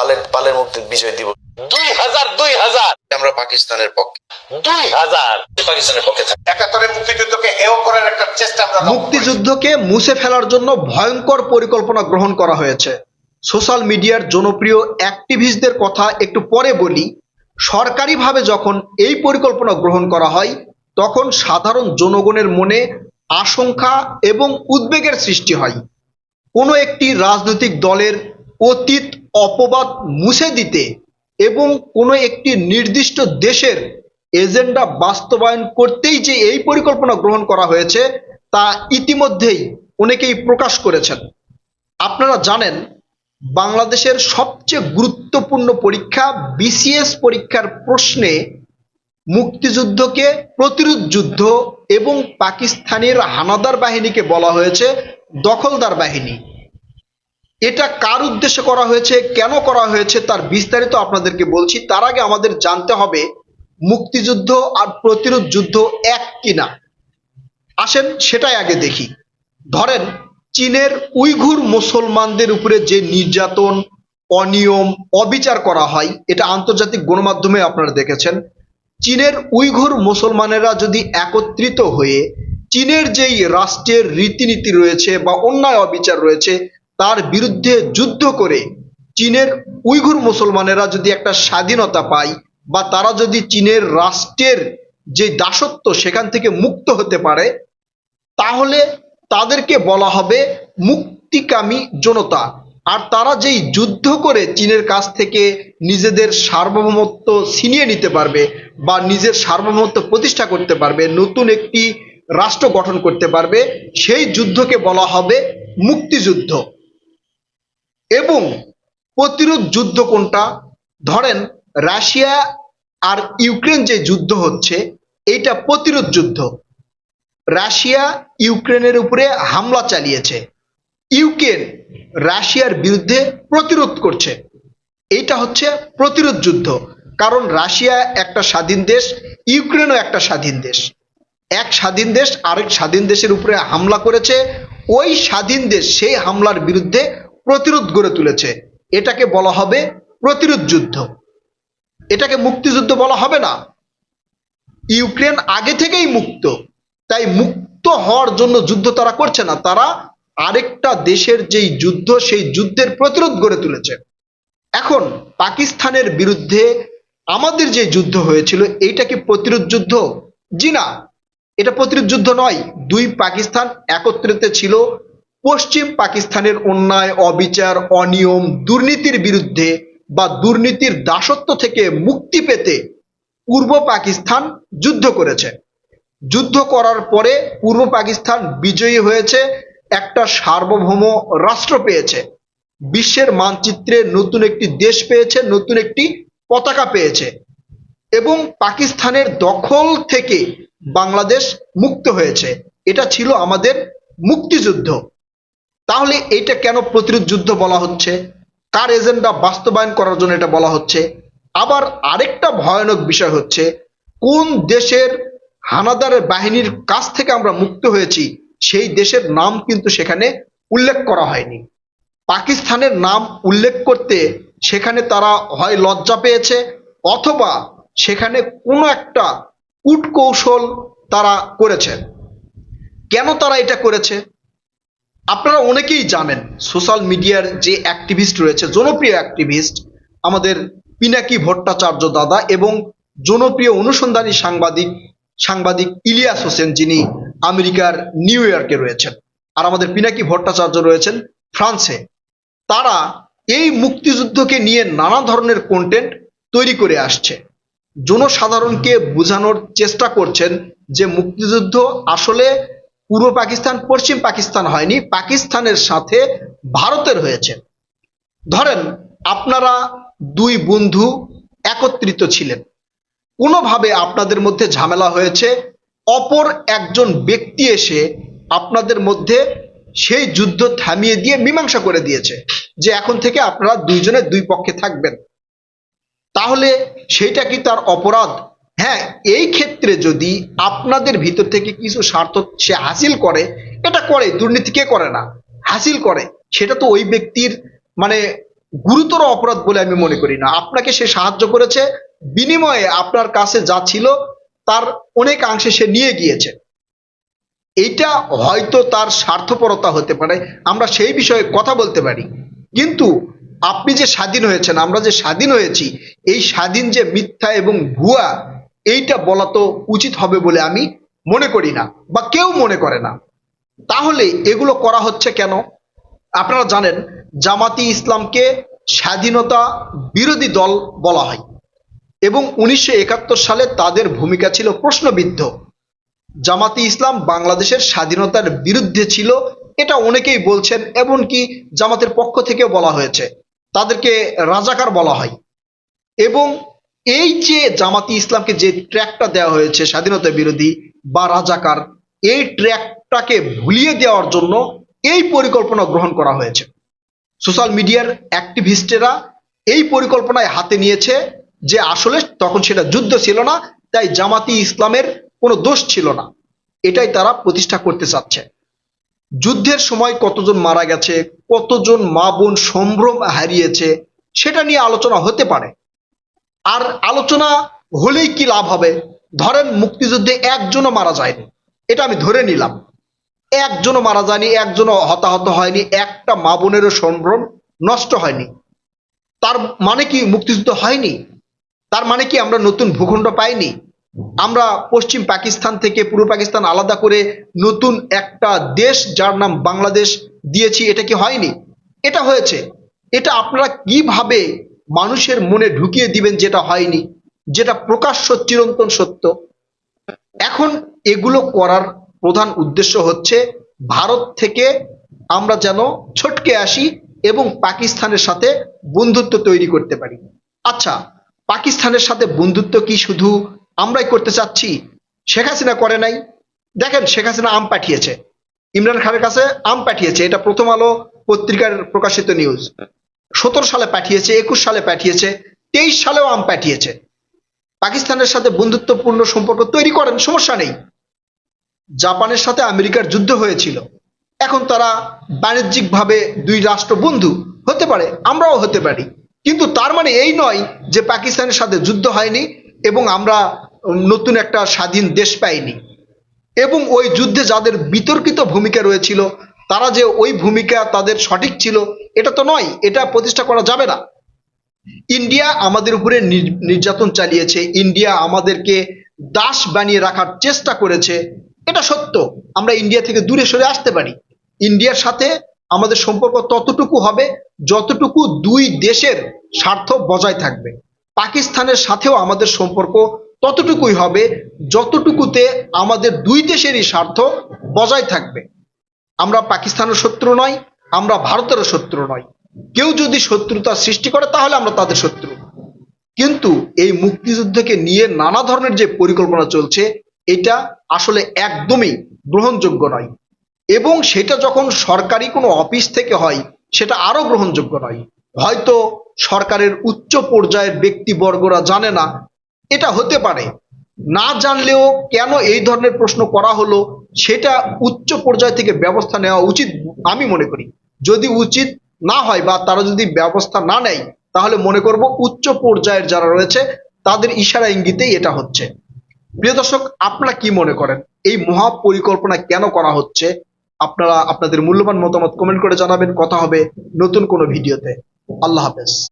পালের পালের মুক্তির বিজয় দিব দুই হাজার দুই হাজার। আমরা পাকিস্তানের পক্ষে। দুই হাজার। পাকিস্তানের পক্ষে থাকি। মুক্তিযুদ্ধকে হেয় করার একটা চেষ্টা আমরা মুক্তিযুদ্ধকে মুছে ফেলার জন্য ভয়ঙ্কর পরিকল্পনা গ্রহণ করা হয়েছে। সোশ্যাল মিডিয়ার জনপ্রিয় অ্যাক্টিভিস্টদের কথা একটু পরে বলি। সরকারিভাবে যখন এই পরিকল্পনা গ্রহণ করা হয় তখন সাধারণ জনগণের মনে আশঙ্কা এবং উদ্বেগের সৃষ্টি হয়। কোনো একটি রাজনৈতিক দলের অতীত অপবাদ মুছে দিতে এবং কোনো একটি নির্দিষ্ট দেশের এজেন্ডা বাস্তবায়ন করতেই যে এই পরিকল্পনা গ্রহণ করা হয়েছে, তা ইতিমধ্যেই অনেকেই প্রকাশ করেছেন। আপনারা জানেন, বাংলাদেশের সবচেয়ে গুরুত্বপূর্ণ পরীক্ষা বিসিএস পরীক্ষার প্রশ্নে মুক্তিযুদ্ধকে প্রতিরোধ যুদ্ধ এবং পাকিস্তানের হানাদার বাহিনীকে বলা হয়েছে দখলদার বাহিনী। এটা কার উদ্দেশ্যে করা হয়েছে, কেন করা হয়েছে, তার বিস্তারিত আপনাদেরকে বলছি। তার আগে আমাদের জানতে হবে, মুক্তিযুদ্ধ আর প্রতিরোধ যুদ্ধ এক কিনা। আসেন, সেটাই আগে দেখি। ধরেন, চীনের উইঘুর মুসলমানদের উপরে যে নির্যাতন, অনিয়ম, অবিচার করা হয়, এটা আন্তর্জাতিক গণমাধ্যমে আপনারা দেখেছেন। চীনের উইঘুর মুসলমানেরা যদি একত্রিত হয়ে, চীনের যেই রাষ্ট্রের রীতিনীতি রয়েছে বা অন্যায় অবিচার রয়েছে তার বিরুদ্ধে যুদ্ধ করে চীনের উইঘুর মুসলমানেরা যদি একটা স্বাধীনতা পায় বা তারা যদি চীনের রাষ্ট্রের যে দাসত্ব সেখান থেকে মুক্ত হতে পারে, তাহলে তাদেরকে বলা হবে মুক্তিকামী জনতা। আর তারা যেই যুদ্ধ করে চীনের কাছ থেকে নিজেদের সার্বভৌমত্ব ছিনিয়ে নিতে পারবে বা নিজের সার্বভৌমত্ব প্রতিষ্ঠা করতে পারবে, নতুন একটি রাষ্ট্র গঠন করতে পারবে, সেই যুদ্ধকে বলা হবে মুক্তিযুদ্ধ। এবং প্রতিরোধ যুদ্ধ কোনটা? ধরেন, রাশিয়া আর ইউক্রেন যে যুদ্ধ হচ্ছে এটা প্রতিরোধ যুদ্ধ। রাশিয়া ইউক্রেনের উপরে হামলা চালিয়েছে। ইউক্রেন রাশিয়ার বিরুদ্ধে প্রতিরোধ করছে। এইটা হচ্ছে প্রতিরোধ যুদ্ধ। কারণ রাশিয়া একটা স্বাধীন দেশ, ইউক্রেনও একটা স্বাধীন দেশ। এক স্বাধীন দেশ, আরেক স্বাধীন দেশের উপরে হামলা করেছে। ওই স্বাধীন দেশ সেই হামলার বিরুদ্ধে প্রতিরোধ গড়ে তুলেছে। এটাকে বলা হবে প্রতিরোধ যুদ্ধ। এটাকে মুক্তিযুদ্ধ বলা হবে না। ইউক্রেন আগে থেকেই মুক্ত। তাই মুক্ত হওয়ার জন্য যুদ্ধ তারা করছে না। তারা আরেকটা দেশের যেই যুদ্ধ, সেই যুদ্ধের প্রতিরোধ গড়ে তুলেছে। এখন পাকিস্তানের বিরুদ্ধে আমাদের যে যুদ্ধ হয়েছিল, এইটা কি প্রতিরোধ যুদ্ধ? জি না। এটা প্রতিরোধ যুদ্ধ নয়। দুই পাকিস্তান একত্রিত ছিল পশ্চিম পাকিস্তানের অন্যায়, অবিচার, অনিয়ম, দুর্নীতির বিরুদ্ধে বা দুর্নীতির দাসত্ব থেকে মুক্তি পেতে পূর্ব পাকিস্তান যুদ্ধ করেছে। যুদ্ধ করার পরে পূর্ব পাকিস্তান বিজয়ী হয়েছে, একটা সার্বভৌম রাষ্ট্র পেয়েছে। বিশ্বের মানচিত্রে নতুন একটি দেশ পেয়েছে, নতুন একটি পতাকা পেয়েছে এবং পাকিস্তানের দখল থেকে বাংলাদেশ মুক্ত হয়েছে। এটা ছিল আমাদের মুক্তিযুদ্ধ। তাহলে এইটা কেন প্রতিরোধ যুদ্ধ বলা হচ্ছে? কার এজেন্ডা বাস্তবায়ন করার জন্য এটা বলা হচ্ছে? আবার আরেকটা ভয়ানক বিষয় হচ্ছে, কোন দেশের হানাদারের বাহিনীর কাছ থেকে আমরা মুক্ত হয়েছি, সেই দেশের নাম কিন্তু সেখানে উল্লেখ করা হয়নি। পাকিস্তানের নাম উল্লেখ করতে সেখানে তারা হয় লজ্জা পেয়েছে, অথবা সেখানে কোনো একটা কূটকৌশল তারা করেছে। কেন তারা এটা করেছে? আপনারা অনেকেই জানেন সোশ্যাল মিডিয়ার যে অ্যাক্টিভিস্ট রয়েছে, জনপ্রিয় অ্যাক্টিভিস্ট আমাদের পিনাকি ভট্টাচার্য দাদা এবং জনপ্রিয় অনুসন্ধানী সাংবাদিক সাংবাদিক ইলিয়াস হোসেন যিনি আমেরিকার নিউ ইয়র্কে রয়েছেন। আর আমাদের পিনাকি ভট্টাচার্য রয়েছেন ফ্রান্সে। তারা এই মুক্তিযুদ্ধকে নিয়ে নানা ধরনের কন্টেন্ট তৈরি করে আসছে। জনসাধারণকে বোঝানোর চেষ্টা করছেন যে মুক্তিযুদ্ধ আসলে পূর্ব পাকিস্তান, পশ্চিম পাকিস্তান হয়নি, পাকিস্তানের সাথে ভারতের হয়েছে। ধরেন, আপনারা দুই বন্ধু একত্রিত ছিলেন। কোনোভাবে আপনাদের মধ্যে ঝামেলা হয়েছে, অপর একজন ব্যক্তি এসে আপনাদের মধ্যে সেই যুদ্ধ থামিয়ে দিয়ে মীমাংসা করে দিয়েছে, যে এখন থেকে আপনারা দুইজনে দুই পক্ষে থাকবেন। তাহলে সেটা কি তার অপরাধ? হ্যাঁ এই ক্ষেত্রে যদি আপনাদের ভিতর থেকে কিছু স্বার্থ সে হাসিল করে, এটা করে, দুর্নীতি কে করে না? হাসিল করে। সেটা তো ওই ব্যক্তির মানে গুরুতর অপরাধ বলে আমি মনে করি না। আপনাকে সে সাহায্য করেছে, বিনিময়ে আপনার কাছে যা ছিল, তার অনেকাংশে সে নিয়ে গিয়েছে। এইটা হয়তো তার স্বার্থপরতা হতে পারে, আমরা সেই বিষয়ে কথা বলতে পারি। কিন্তু আপনি যে স্বাধীন হয়েছেন, আমরা যে স্বাধীন হয়েছি, এই স্বাধীন যে মিথ্যা এবং ভুয়া এইটা বলা তো উচিত হবে বলে আমি মনে করি না বা কেউ মনে করে না। তাহলে এগুলো করা হচ্ছে কেন? আপনারা জানেন, জামাতি ইসলামকে স্বাধীনতা বিরোধী দল বলা হয়। এবং উনিশশো একাত্তর সালে তাদের ভূমিকা ছিল প্রশ্নবিদ্ধ। জামাতি ইসলাম বাংলাদেশের স্বাধীনতার বিরুদ্ধে ছিল, এটা অনেকেই বলছেন, এমনকি জামাতের পক্ষ থেকেও বলা হয়েছে। তাদেরকে রাজাকার বলা হয়। এবং এই যে জামাতি ইসলামকে যে ট্র্যাকটা দেওয়া হয়েছে স্বাধীনতা বিরোধী বা রাজাকার, এই ট্র্যাকটাকে ভুলিয়ে দেওয়ার জন্য এই পরিকল্পনা গ্রহণ করা হয়েছে। সোশ্যাল মিডিয়ার অ্যাক্টিভিস্টেরা এই পরিকল্পনায় হাতে নিয়েছে যে আসলে তখন সেটা যুদ্ধ ছিল না, তাই জামাতি ইসলামের কোনো দোষ ছিল না। এটাই তারা প্রতিষ্ঠা করতে চাচ্ছে। যুদ্ধের সময় কতজন মারা গেছে, কতজন মা বোন সম্ভ্রম হারিয়েছে, সেটা নিয়ে আলোচনা হতে পারে। আর আলোচনা হলেই কি লাভ হবে? ধরেন মুক্তিযুদ্ধে একজনও মারা যায়নি। এটা আমি ধরে নিলাম। একজনও মারা যায়নি, একজনও হতাহত হয়নি, একটা মা বোনেরও সম্ভ্রম নষ্ট হয়নি। তার মানে কি মুক্তিযুদ্ধ হয়নি? তার মানে কি আমরা নতুন ভূখণ্ড পাইনি? আমরা পশ্চিম পাকিস্তান থেকে পূর্ব পাকিস্তান আলাদা করে নতুন একটা দেশ, যার নাম বাংলাদেশ, দিয়েছি। এটা কি হয়নি? এটা হয়েছে। এটা আপনারা কীভাবে মানুষের মনে ঢুকিয়ে দিবেন যেটা হয়নি, যেটা প্রকাশ্য চিরন্তন সত্য। এখন এগুলো করার প্রধান উদ্দেশ্য হচ্ছে ভারত থেকে আমরা যেন ছটকে আসি এবং পাকিস্তানের সাথে বন্ধুত্ব তৈরি করতে পারি। আচ্ছা পাকিস্তানের সাথে বন্ধুত্ব কি শুধু আমরাই করতে চাচ্ছি? শেখ হাসিনা করে নাই। দেখেন, শেখ হাসিনা আম পাঠিয়েছে। ইমরান খানের কাছে আম পাঠিয়েছে। এটা প্রথম আলো পত্রিকার প্রকাশিত নিউজ সতেরো সালে পাঠিয়েছে, একুশ সালে পাঠিয়েছে, তেইশ সালেও আম পাঠিয়েছে। পাকিস্তানের সাথে বন্ধুত্বপূর্ণ সম্পর্ক তৈরি করেন, সমস্যা নেই। জাপানের সাথে আমেরিকার যুদ্ধ হয়েছিল। এখন তারা বাণিজ্যিকভাবে দুই রাষ্ট্র বন্ধু হতে পারে, আমরাও হতে পারি। কিন্তু তার মানে এই নয় যে পাকিস্তানের সাথে যুদ্ধ হয়নি এবং আমরা নতুন একটা স্বাধীন দেশ পাইনি। এবং ওই যুদ্ধে যাদের বিতর্কিত ভূমিকা রয়েছিল, তারা যে ওই ভূমিকা তাদের সঠিক ছিল এটা তো নয়, এটা প্রতিষ্ঠা করা যাবে না। ইন্ডিয়া আমাদের উপরে নির- নির্যাতন চালিয়েছে, ইন্ডিয়া আমাদেরকে দাস বানিয়ে রাখার চেষ্টা করেছে, এটা সত্য, আমরা ইন্ডিয়া থেকে দূরে সরে আসতে পারি। ইন্ডিয়ার সাথে আমাদের সম্পর্ক ততটুকু হবে যতটুকু দুই দেশের স্বার্থ বজায় থাকবে। পাকিস্তানের সাথেও আমাদের সম্পর্ক ততটুকুই হবে যতটুকুতে আমাদের দুই দেশেরই স্বার্থ বজায় থাকবে। আমরা পাকিস্তানের শত্রু নয় আমরা ভারতেরও শত্রু নয় কেউ যদি শত্রুতা সৃষ্টি করে, তাহলে আমরা তাদের শত্রু। কিন্তু এই মুক্তিযুদ্ধকে নিয়ে নানা ধরনের যে পরিকল্পনা চলছে, এটা আসলে একদমই গ্রহণযোগ্য নয়। এবং সেটা যখন সরকারি কোনো অফিস থেকে হয়, সেটা আরও গ্রহণযোগ্য নয়। হয়তো সরকারের উচ্চ পর্যায়ের ব্যক্তিবর্গরা জানে না, এটা হতে পারে। না জানলেও কেন এই ধরনের প্রশ্ন করা হলো, সেটা উচ্চ পর্যায় থেকে ব্যবস্থা নেওয়া উচিত আমি মনে করি। যদি উচিত না হয় বা তারা যদি ব্যবস্থা না নেয়, তাহলে মনে করব উচ্চ পর্যায়ের যারা রয়েছে, তাদের ইশারা ইঙ্গিতেই এটা হচ্ছে। প্রিয় দর্শক, আপনারা কি মনে করেন? এই মহা পরিকল্পনা কেন করা হচ্ছে? আপনারা আপনাদের মূল্যবান মতামত কমেন্ট করে জানাবেন। কথা হবে নতুন কোনো ভিডিওতে। আল্লাহ হাফেজ।